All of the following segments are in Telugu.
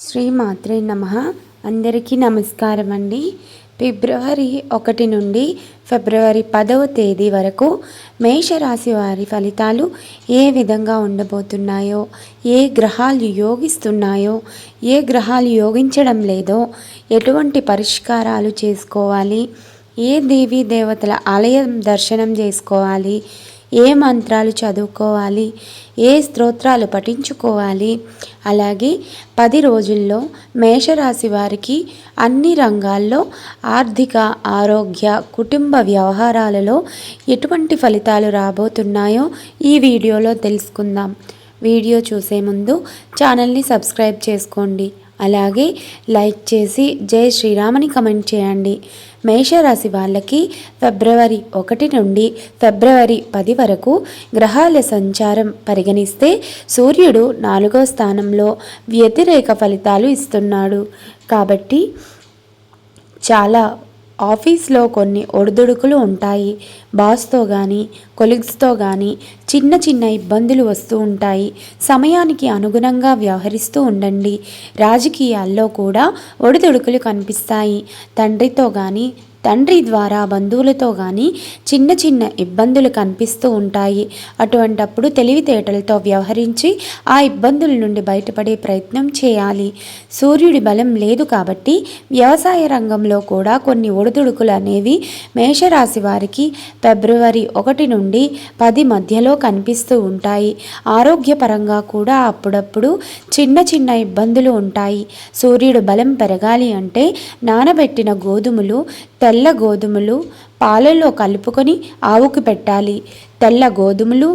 శ్రీమాత్రే నమ. అందరికీ నమస్కారం అండి ఫిబ్రవరి ఒకటి నుండి ఫిబ్రవరి పదవ తేదీ వరకు మేషరాశి వారి ఫలితాలు ఏ విధంగా ఉండబోతున్నాయో ఏ గ్రహాలు యోగిస్తున్నాయో ఏ గ్రహాలు యోగించడం లేదో ఎటువంటి పరిష్కారాలు చేసుకోవాలి ఏ దేవీ దేవతల ఆలయం దర్శనం చేసుకోవాలి ఏ మంత్రాలు చదువుకోవాలి? ఏ స్తోత్రాలు పఠించుకోవాలి? అలాగే పది రోజుల్లో మేషరాశి వారికి అన్ని రంగాల్లో ఆర్థిక ఆరోగ్య కుటుంబ వ్యవహారాలలో ఎటువంటి ఫలితాలు రాబోతున్నాయో ఈ వీడియోలో తెలుసుకుందాం. వీడియో చూసే ముందు ఛానల్ని సబ్స్క్రైబ్ చేసుకోండి. అలాగే లైక్ చేసి జై శ్రీరామని కమెంట్ చేయండి. మేషరాశి వాళ్ళకి ఫిబ్రవరి ఒకటి నుండి ఫిబ్రవరి పది వరకు గ్రహాల సంచారం పరిగణిస్తే సూర్యుడు నాలుగో స్థానంలో వ్యతిరేక ఫలితాలు ఇస్తున్నాడు. కాబట్టి చాలా ఆఫీస్లో కొన్ని ఒడిదుడుకులు ఉంటాయి. బాస్తో కానీ కొలీగ్స్తో కానీ చిన్న చిన్న ఇబ్బందులు వస్తూ ఉంటాయి. సమయానికి అనుగుణంగా వ్యవహరిస్తూ ఉండండి. రాజకీయాల్లో కూడా ఒడిదుడుకులు కనిపిస్తాయి. తండ్రితో కానీ తండ్రి ద్వారా బంధువులతో కానీ చిన్న చిన్న ఇబ్బందులు కనిపిస్తూ ఉంటాయి. అటువంటప్పుడు తెలివితేటలతో వ్యవహరించి ఆ ఇబ్బందుల నుండి బయటపడే ప్రయత్నం చేయాలి. సూర్యుడి బలం లేదు కాబట్టి వ్యవసాయ రంగంలో కూడా కొన్ని ఒడిదుడుకులు అనేవి మేషరాశి వారికి ఫిబ్రవరి ఒకటి నుండి పది మధ్యలో కనిపిస్తూ ఉంటాయి. ఆరోగ్యపరంగా కూడా అప్పుడప్పుడు చిన్న చిన్న ఇబ్బందులు ఉంటాయి. సూర్యుడు బలం పెరగాలి అంటే నానబెట్టిన గోధుమలు తెల్ల తెల్ల గోధుమలు పాలలో కలుపుకొని ఆవుకు పెట్టాలి. తెల్ల గోధుమలు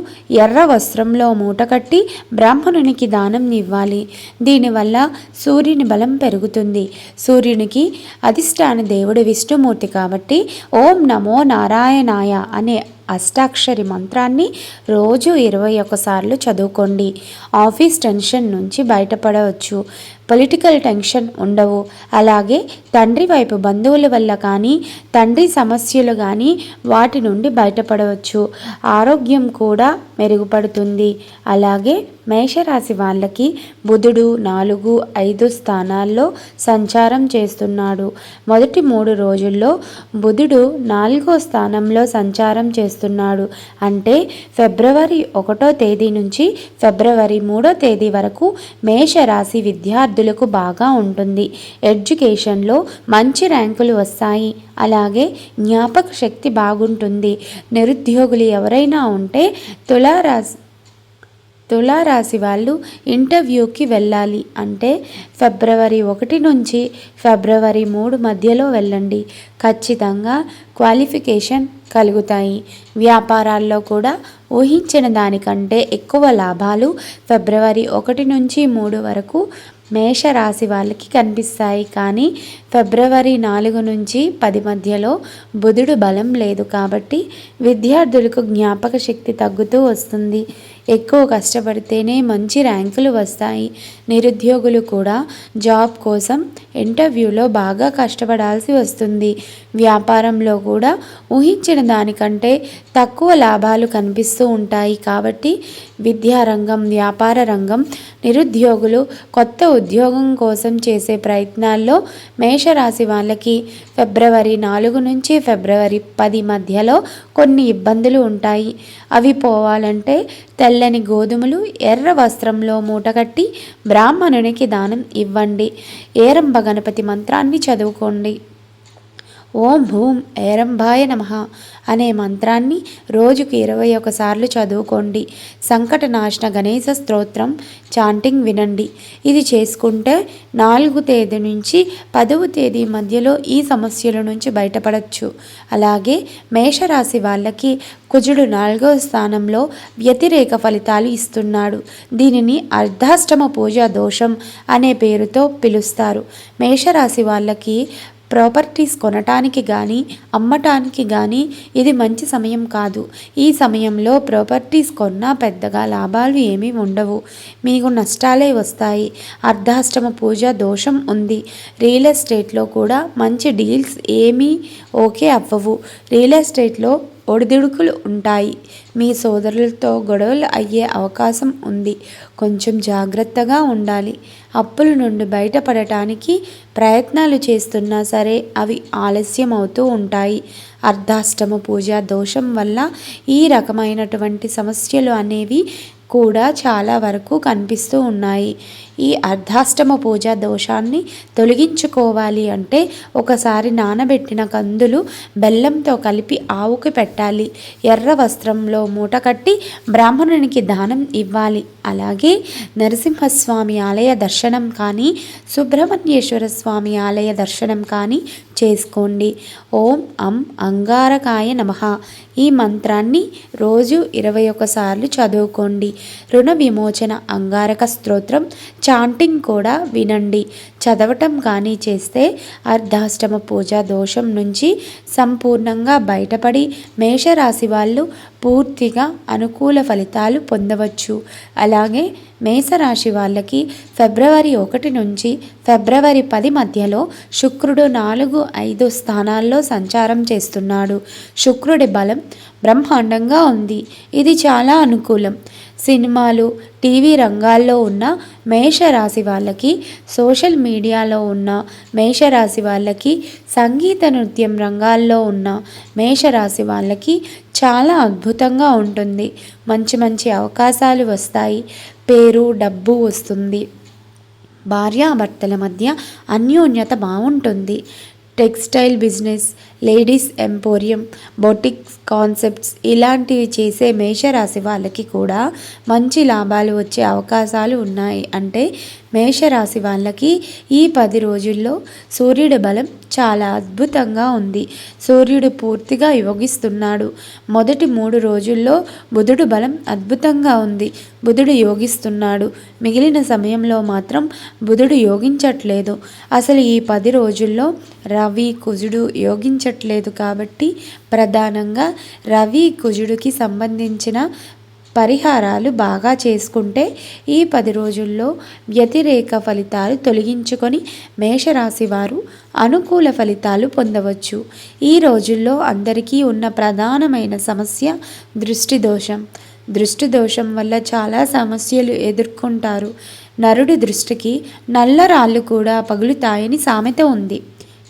ఎర్ర వస్త్రంలో మూటకట్టి బ్రాహ్మణునికి దానం ఇవ్వాలి. దీనివల్ల సూర్యుని బలం పెరుగుతుంది. సూర్యునికి అధిష్టాన దేవుడు విష్ణుమూర్తి కాబట్టి ఓం నమో నారాయణాయ అనే అష్టాక్షరి మంత్రాన్ని రోజు ఇరవై ఒకసార్లు చదువుకోండి. ఆఫీస్ టెన్షన్ నుంచి బయటపడవచ్చు. పొలిటికల్ టెన్షన్ ఉండవు. అలాగే తండ్రి వైపు బంధువుల వల్ల కానీ తండ్రి సమస్యలు కానీ వాటి నుండి బయటపడవచ్చు. ఆరోగ్యం కూడా మెరుగుపడుతుంది. అలాగే మేషరాశి వాళ్ళకి బుధుడు నాలుగు ఐదు స్థానాల్లో సంచారం చేస్తున్నాడు. మొదటి మూడు రోజుల్లో బుధుడు నాలుగో స్థానంలో సంచారం చేస్తున్నాడు. అంటే ఫిబ్రవరి ఒకటో తేదీ నుంచి ఫిబ్రవరి మూడో తేదీ వరకు మేషరాశి విద్యార్థులకు బాగా ఉంటుంది. ఎడ్యుకేషన్లో మంచి ర్యాంకులు వస్తాయి. అలాగే జ్ఞాపక శక్తి బాగుంటుంది. నిరుద్యోగులు ఎవరైనా ఉంటే తులారాశి తులారాశి వాళ్ళు ఇంటర్వ్యూకి వెళ్ళాలి. అంటే ఫిబ్రవరి ఒకటి నుంచి ఫిబ్రవరి మూడు మధ్యలో వెళ్ళండి. ఖచ్చితంగా క్వాలిఫికేషన్ కలుగుతాయి. వ్యాపారాల్లో కూడా ఊహించిన దానికంటే ఎక్కువ లాభాలు ఫిబ్రవరి ఒకటి నుంచి మూడు వరకు మేషరాశి వాళ్ళకి కనిపిస్తాయి. కానీ ఫిబ్రవరి నాలుగు నుంచి పది మధ్యలో బుధుడు బలం లేదు కాబట్టి విద్యార్థులకు జ్ఞాపక శక్తి తగ్గుతూ వస్తుంది. ఎక్కువ కష్టపడితేనే మంచి ర్యాంకులు వస్తాయి. నిరుద్యోగులు కూడా జాబ్ కోసం ఇంటర్వ్యూలో బాగా కష్టపడాల్సి వస్తుంది. వ్యాపారంలో కూడా ఊహించిన దానికంటే తక్కువ లాభాలు కనిపిస్తూ ఉంటాయి. కాబట్టి విద్యారంగం వ్యాపార రంగం నిరుద్యోగులు కొత్త ఉద్యోగం కోసం చేసే ప్రయత్నాల్లో మేషరాశి వాళ్ళకి ఫిబ్రవరి నాలుగు నుంచి ఫిబ్రవరి పది మధ్యలో కొన్ని ఇబ్బందులు ఉంటాయి. అవి పోవాలంటే తెల్లని గోధుమలు ఎర్ర వస్త్రంలో మూటగట్టి బ్రాహ్మణునికి దానం ఇవ్వండి. ఏరంబ గణపతి మంత్రాన్ని చదువుకోండి. ఓం భూం ఏరంభాయ నమ అనే మంత్రాన్ని రోజుకు ఇరవై ఒకసార్లు చదువుకోండి. సంకట నాశన గణేశ స్తోత్రం చాంటింగ్ వినండి. ఇది చేసుకుంటే నాలుగు తేదీ నుంచి పదవ తేదీ మధ్యలో ఈ సమస్యల నుంచి బయటపడచ్చు. అలాగే మేషరాశి వాళ్ళకి కుజుడు నాలుగవ స్థానంలో వ్యతిరేక ఫలితాలు ఇస్తున్నాడు. దీనిని అర్ధాష్టమ పూజ దోషం అనే పేరుతో పిలుస్తారు. మేషరాశి వాళ్ళకి ప్రాపర్టీస్ కొనటానికి కానీ అమ్మటానికి కానీ ఇది మంచి సమయం కాదు. ఈ సమయంలో ప్రాపర్టీస్ కొన్నా పెద్దగా లాభాలు ఏమీ ఉండవు. మీకు నష్టాలే వస్తాయి. అర్ధాష్టమ పూజ దోషం ఉంది. రియల్ ఎస్టేట్లో కూడా మంచి డీల్స్ ఏమీ ఓకే అవ్వవు. రియల్ ఎస్టేట్లో ఒడిదుడుకులు ఉంటాయి. మీ సోదరులతో గొడవలు అయ్యే అవకాశం ఉంది. కొంచెం జాగ్రత్తగా ఉండాలి. అప్పుల నుండి బయటపడటానికి ప్రయత్నాలు చేస్తున్నా సరే అవి ఆలస్యం అవుతూ ఉంటాయి. అర్ధాష్టమ పూజ దోషం వల్ల ఈ రకమైనటువంటి సమస్యలు అనేవి కూడా చాలా వరకు కనిపిస్తూ ఉన్నాయి. ఈ అర్ధాష్టమ పూజ దోషాన్ని తొలగించుకోవాలి అంటే ఒకసారి నానబెట్టిన కందులు బెల్లంతో కలిపి ఆవుకి పెట్టాలి. ఎర్ర వస్త్రంలో మూట కట్టి బ్రాహ్మణునికి దానం ఇవ్వాలి. అలాగే నరసింహస్వామి ఆలయ దర్శనం కానీ సుబ్రహ్మణ్యేశ్వర స్వామి ఆలయ దర్శనం కానీ చేసుకోండి. ఓం అం అంగారకాయ నమ. ఈ మంత్రాన్ని రోజు ఇరవై ఒకసార్లు చదువుకోండి. రుణ విమోచన అంగారక స్తోత్రం చాంటింగ్ కూడా వినండి. చదవటం కానీ చేస్తే అర్ధాష్టమ పూజ దోషం నుంచి సంపూర్ణంగా బయటపడి మేషరాశి వాళ్ళు పూర్తిగా అనుకూల ఫలితాలు పొందవచ్చు. అలాగే మేషరాశి వాళ్ళకి ఫిబ్రవరి ఒకటి నుంచి ఫిబ్రవరి పది మధ్యలో శుక్రుడు నాలుగు ఐదు స్థానాల్లో సంచారం చేస్తున్నాడు. శుక్రుడి బలం బ్రహ్మాండంగా ఉంది. ఇది చాలా అనుకూలం. సినిమాలు టీవీ రంగాల్లో ఉన్న మేషరాశి వాళ్ళకి సోషల్ మీడియాలో ఉన్న మేషరాశి వాళ్ళకి సంగీత నృత్యం రంగాల్లో ఉన్న మేషరాశి వాళ్ళకి చాలా అద్భుతంగా ఉంటుంది. మంచి మంచి అవకాశాలు వస్తాయి. పేరు డబ్బు వస్తుంది. భార్యాభర్తల మధ్య అన్యోన్యత బాగుంటుంది. Textile business ladies emporium boutiques concepts ఇలాంటివి చేసే మేషరాశి వాళ్ళకి కూడా మంచి లాభాలు వచ్చే అవకాశాలు ఉన్నాయి. అంటే మేషరాశి వాళ్ళకి ఈ పది రోజుల్లో సూర్యుడి బలం చాలా అద్భుతంగా ఉంది. సూర్యుడు పూర్తిగా యోగిస్తున్నాడు. మొదటి మూడు రోజుల్లో బుధుడు బలం అద్భుతంగా ఉంది. బుధుడు యోగిస్తున్నాడు. మిగిలిన సమయంలో మాత్రం బుధుడు యోగించట్లేదు. అసలు ఈ పది రోజుల్లో రవి కుజుడు యోగించట్లేదు కాబట్టి ప్రధానంగా రవి కుజుడికి సంబంధించిన పరిహారాలు బాగా చేసుకుంటే ఈ పది రోజుల్లో వ్యతిరేక ఫలితాలు తొలగించుకొని మేషరాశి వారు అనుకూల ఫలితాలు పొందవచ్చు. ఈ రోజుల్లో అందరికీ ఉన్న ప్రధానమైన సమస్య దృష్టి దోషం. దృష్టి దోషం వల్ల చాలా సమస్యలు ఎదుర్కొంటారు. నరుడి దృష్టికి నల్ల రాళ్ళు కూడా పగులుతాయని సామెత ఉంది.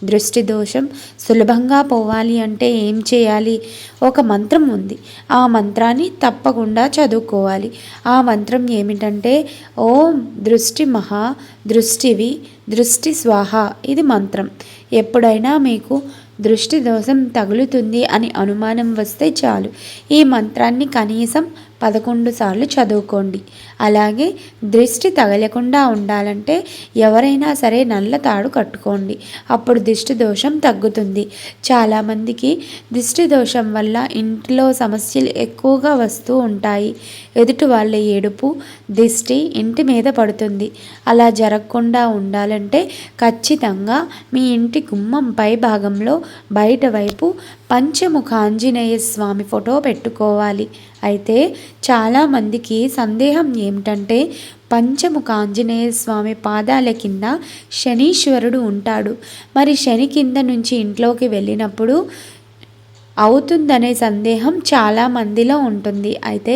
దృష్టి దోషం సులభంగా పోవాలి అంటే ఏం చేయాలి? ఒక మంత్రం ఉంది. ఆ మంత్రాన్ని తప్పకుండా చదువుకోవాలి. ఆ మంత్రం ఏమిటంటే ఓం దృష్టి మహా దృష్టివి దృష్టి స్వాహ ఇది మంత్రం. ఎప్పుడైనా మీకు దృష్టి దోషం తగులుతుంది అని అనుమానం వస్తే చాలు. ఈ మంత్రాన్ని కనీసం పదకొండు సార్లు చదువుకోండి. అలాగే దృష్టి తగలకుండా ఉండాలంటే ఎవరైనా సరే నల్ల తాడు కట్టుకోండి. అప్పుడు దిష్టి దోషం తగ్గుతుంది. చాలామందికి దిష్టి దోషం వల్ల ఇంట్లో సమస్యలు ఎక్కువగా వస్తూ ఉంటాయి. ఎదుటి వాళ్ళ ఏడుపు దిష్టి ఇంటి మీద పడుతుంది. అలా జరగకుండా ఉండాలంటే ఖచ్చితంగా మీ ఇంటి గుమ్మం పై భాగంలో బయట వైపు పంచముఖ ఆంజనేయ స్వామి ఫోటో పెట్టుకోవాలి. అయితే చాలామందికి సందేహం ఏమిటంటే పంచముఖ ఆంజనేయ స్వామి పాదాల కింద శనీశ్వరుడు ఉంటాడు. మరి శని కింద నుంచి ఇంట్లోకి వెళ్ళినప్పుడు అవుతుందనే సందేహం చాలా మందిలో ఉంటుంది. అయితే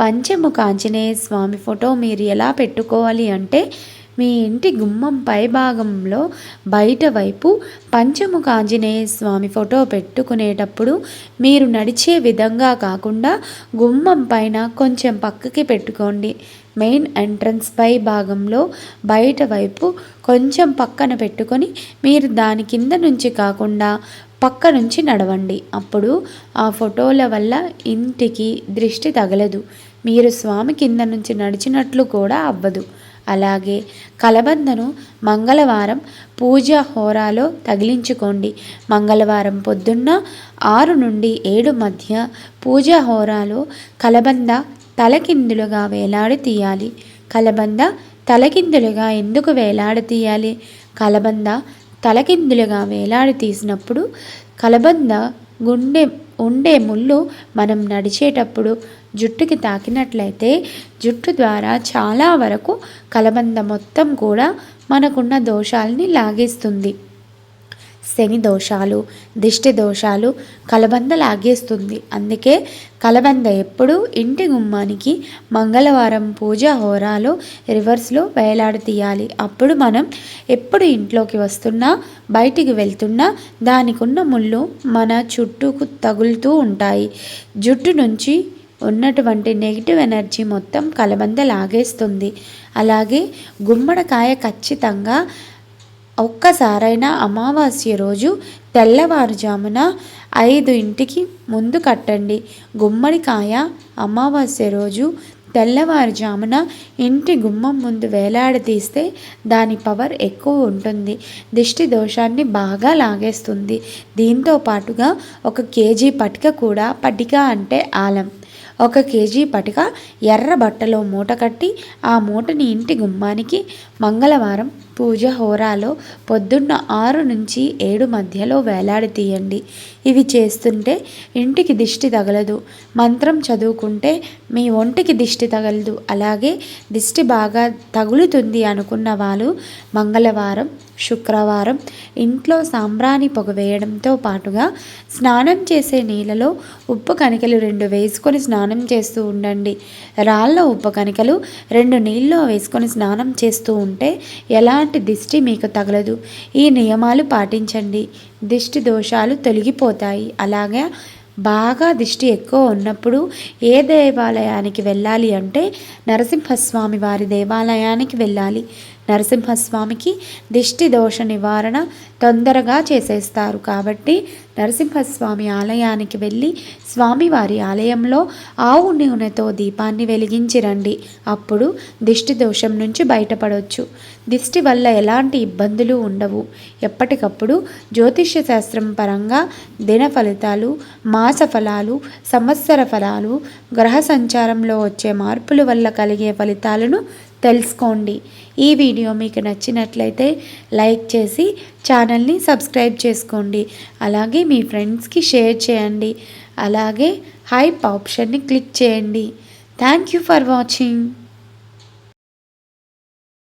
పంచముఖ ఆంజనేయ స్వామి ఫోటో మీరు ఎలా పెట్టుకోవాలి అంటే మీ ఇంటి గుమ్మం పై భాగంలో బయట వైపు పంచముఖ ఆంజనేయ స్వామి ఫోటో పెట్టుకునేటప్పుడు మీరు నడిచే విధంగా కాకుండా గుమ్మం పైన కొంచెం పక్కకి పెట్టుకోండి. మెయిన్ ఎంట్రన్స్ పై భాగంలో బయట వైపు కొంచెం పక్కన పెట్టుకొని మీరు దాని కింద నుంచి కాకుండా పక్క నుంచి నడవండి. అప్పుడు ఆ ఫోటోల వల్ల ఇంటికి దృష్టి తగలదు. మీరు స్వామి కింద నుంచి నడిచినట్లు కూడా అవ్వదు. అలాగే కలబందను మంగళవారం పూజ హోరాలో తగిలించుకోండి. మంగళవారం పొద్దున్న ఆరు నుండి ఏడు మధ్య పూజ హోరాలో కలబంద తలకిందులుగా వేలాడి తీయాలి. కలబంద తలకిందులుగా ఎందుకు వేలాడి తీయాలి? కలబంద తలకిందులుగా వేలాడి తీసినప్పుడు కలబంద గుండె ఉండే ముళ్ళు మనం నడిచేటప్పుడు జుట్టుకి తాకినట్లయితే జుట్టు ద్వారా చాలా వరకు కలబంద మొత్తం కూడా మనకున్న దోషాలని లాగేస్తుంది. శని దోషాలు దిష్టి దోషాలు కలబంద లాగేస్తుంది. అందుకే కలబంద ఎప్పుడు ఇంటి గుమ్మానికి మంగళవారం పూజ హోరాలో రివర్స్లో వేలాడతీయాలి అప్పుడు మనం ఎప్పుడు ఇంట్లోకి వస్తున్నా బయటికి వెళ్తున్నా దానికున్న ముళ్ళు మన చుట్టూకు తగులుతూ ఉంటాయి. జుట్టు నుంచి ఉన్నటువంటి నెగిటివ్ ఎనర్జీ మొత్తం కలబంద లాగేస్తుంది. అలాగే గుమ్మడికాయ ఖచ్చితంగా ఒక్కసారైనా అమావాస్య రోజు తెల్లవారుజామున ఐదు ఇంటికి ముందు కట్టండి. గుమ్మడికాయ అమావాస్య రోజు తెల్లవారుజామున ఇంటి గుమ్మం ముందు వేలాడదీస్తే దాని పవర్ ఎక్కువ ఉంటుంది. దిష్టి దోషాన్ని బాగా లాగేస్తుంది. దీంతో పాటుగా ఒక కేజీ పటిక కూడా పటిక అంటే ఆలం. ఒక కేజీ పటిక ఎర్ర బట్టలో మూట కట్టి ఆ మూటని ఇంటి గుమ్మానికి మంగళవారం పూజ హోరాలో పొద్దున్న ఆరు నుంచి ఏడు మధ్యలో వేలాడి తీయండి. ఇవి చేస్తుంటే ఇంటికి దిష్టి తగలదు. మంత్రం చదువుకుంటే మీ ఒంటికి దిష్టి తగలదు. అలాగే దిష్టి బాగా తగులుతుంది అనుకున్న వాళ్ళు మంగళవారం శుక్రవారం ఇంట్లో సాంబ్రాణి పొగ వేయడంతో పాటుగా స్నానం చేసే నీళ్ళలో ఉప్పు కణికలు రెండు వేసుకొని స్నానం చేస్తూ ఉండండి. రాళ్ళ ఉప్పు కణికలు రెండు నీళ్ళలో వేసుకొని స్నానం చేస్తూ ఉంటే ఎలాంటి దిష్టి మీకు తగలదు. ఈ నియమాలు పాటించండి. దిష్టి దోషాలు తొలగిపోతాయి. అలాగే బాగా దిష్టి ఎక్కువ ఉన్నప్పుడు ఏ దేవాలయానికి వెళ్ళాలి అంటే నరసింహస్వామి వారి దేవాలయానికి వెళ్ళాలి. నరసింహస్వామికి దిష్టి దోష నివారణ తొందరగా చేసేస్తారు కాబట్టి నరసింహస్వామి ఆలయానికి వెళ్ళి స్వామివారి ఆలయంలో ఆవు నూనెతో దీపాన్ని వెలిగించి రండి. అప్పుడు దిష్టి దోషం నుంచి బయటపడవచ్చు దిష్టి వల్ల ఎలాంటి ఇబ్బందులు ఉండవు. ఎప్పటికప్పుడు జ్యోతిష్య శాస్త్రం పరంగా దిన ఫలితాలు మాస ఫలాలు సంవత్సర ఫలాలు గ్రహ సంచారంలో వచ్చే మార్పుల వల్ల కలిగే ఫలితాలను తెలుసుకోండి. ఈ వీడియో మీకు నచ్చినట్లయితే లైక్ చేసి ఛానల్ని సబ్స్క్రైబ్ చేసుకోండి. అలాగే మీ ఫ్రెండ్స్కి షేర్ చేయండి. అలాగే హైప్ ఆప్షన్ని క్లిక్ చేయండి. Thank you for watching.